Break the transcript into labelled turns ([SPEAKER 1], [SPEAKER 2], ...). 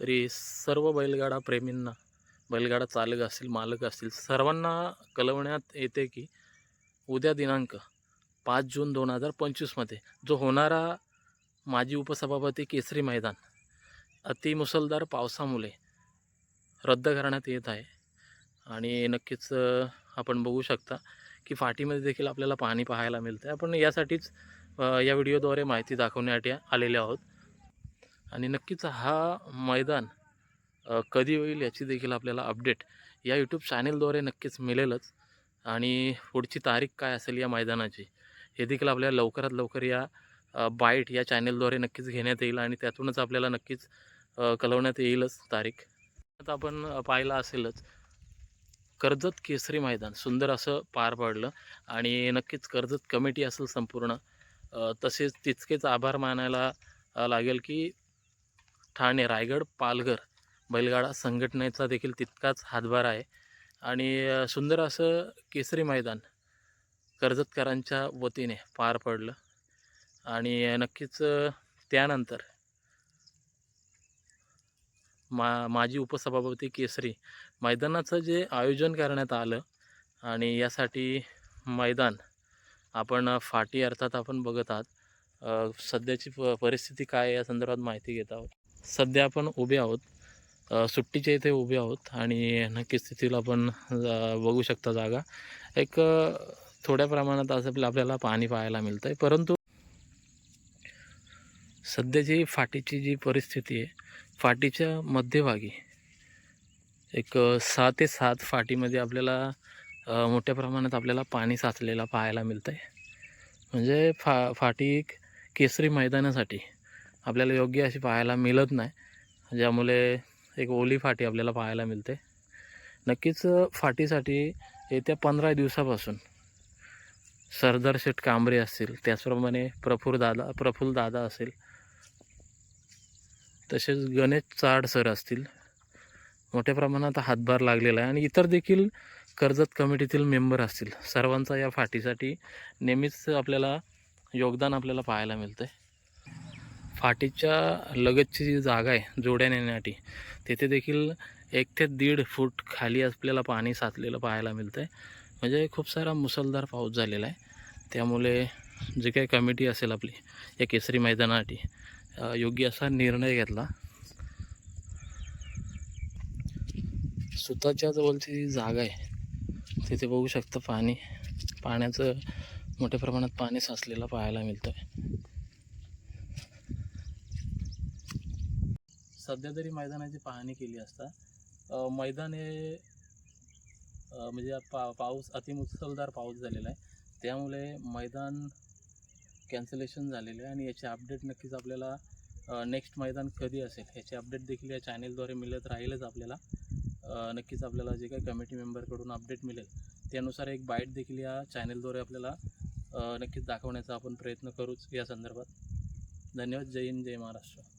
[SPEAKER 1] तरी सर्व बैलगाडा प्रेमींना बैलगाडा चालक असतील मालक असतील सर्वांना कळवण्यात येते की उद्या दिनांक पाच जून दोन हजार पंचवीसमध्ये जो होणारा माजी उपसभापती केसरी मैदान अतिमुसलधार पावसामुळे रद्द करण्यात येत आहे. आणि नक्कीच आपण बघू शकता की फाटीमध्ये देखील आपल्याला पाणी पाहायला मिळतं आहे आपण यासाठीच या व्हिडिओद्वारे माहिती दाखवण्यासाठी आलेले आहोत. आणि नक्कीच हा मैदान कधी होईल याची देखील आपल्याला अपडेट या यूट्यूब चॅनेलद्वारे नक्कीच मिळेलच. आणि पुढची तारीख काय असेल या मैदानाची हे देखील आपल्याला लवकरात लवकर या बाईट या चॅनेलद्वारे नक्कीच घेण्यात येईल आणि त्यातूनच आपल्याला नक्कीच कळवण्यात येईलच तारीख. आता आपण पाहिलं असेलच कर्जत केसरी मैदान सुंदर असं पार पडलं आणि नक्कीच कर्जत कमिटी असेल संपूर्ण तसेच तितकेच आभार मानायला लागेल की ठाणे रायगड पालघर बैलगाडा संघटनेचा देखील तितकाच हातभार आहे. आणि सुंदर असं केसरी मैदान कर्जतकरांच्या वतीने पार पडलं. आणि नक्कीच त्यानंतर मा माजी उपसभापती केसरी मैदानाचं जे आयोजन करण्यात आलं आणि यासाठी मैदान आपण फाटी अर्थात आपण बघत आहात. सध्याची प परिस्थिती काय या संदर्भात माहिती घेत आहोत. सध्या आपण उभे आहोत. सुट्टीच्या इथे उभे आहोत आणि नक्कीच तिथील आपण बघू शकता जागा. एक थोड्या प्रमाणात असं आपल्या- आपल्याला पाणी पाहायला मिळतं आहे परंतु सध्याची फाटीची जी परिस्थिती आहे फाटीच्या मध्यभागी एक सहा ते सात फाटीमध्ये आपल्याला मोठ्या प्रमाणात आपल्याला पाणी साचलेलं पाहायला मिळतं आहे म्हणजे फा फाटी एक केसरी मैदानासाठी आपल्याला योग्य अशी पाहायला मिळत नाही. ज्यामुळे एक ओली फाटी आपल्याला पाहायला मिळते. नक्कीच फाटीसाठी येत्या पंधरा दिवसापासून सरदार शेठ कांबरे असतील त्याचप्रमाणे प्रफुर दादा प्रफुल्ल दादा असेल तसेच गणेश चाड सर असतील मोठ्या प्रमाणात हातभार लागलेला आहे. आणि इतर देखील कर्जत कमिटीतील मेंबर असतील सर्वांचा या फाटीसाठी नेहमीच आपल्याला योगदान आपल्याला पाहायला मिळतं आहे फाटीच्या लगतची जी जागा आहे जोड्या नेण्यासाठी तेथे देखील एक ते दीड फूट खाली आपल्याला पाणी साचलेलं पाहायला मिळतं आहे म्हणजे खूप सारा मुसळधार पाऊस झालेला आहे. त्यामुळे जे काही कमिटी असेल आपली या केसरी मैदानासाठी योग्य असा निर्णय घेतला. सुताच्या जवळची जी जागा आहे तिथे बघू शकता पाणी पाण्याचं मोठ्या प्रमाणात पाणी साचलेलं पाहायला मिळतं आहे सध्या तरी मैदानाची पाहणी केली असता मैदान हे म्हणजे पा पाऊस अतिमुसलधार पाऊस झालेला आहे. त्यामुळे मैदान कॅन्सलेशन झालेलं आहे आणि याचे अपडेट नक्कीच आपल्याला नेक्स्ट मैदान कधी असेल याचे अपडेट देखील या चॅनेलद्वारे मिळत राहीलच आपल्याला. नक्कीच आपल्याला जे काही कमिटी मेंबरकडून अपडेट मिळेल त्यानुसार एक बाईट देखील या चॅनेलद्वारे आपल्याला नक्कीच दाखवण्याचा आपण प्रयत्न करूच या संदर्भात. धन्यवाद. जय हिंद जय महाराष्ट्र.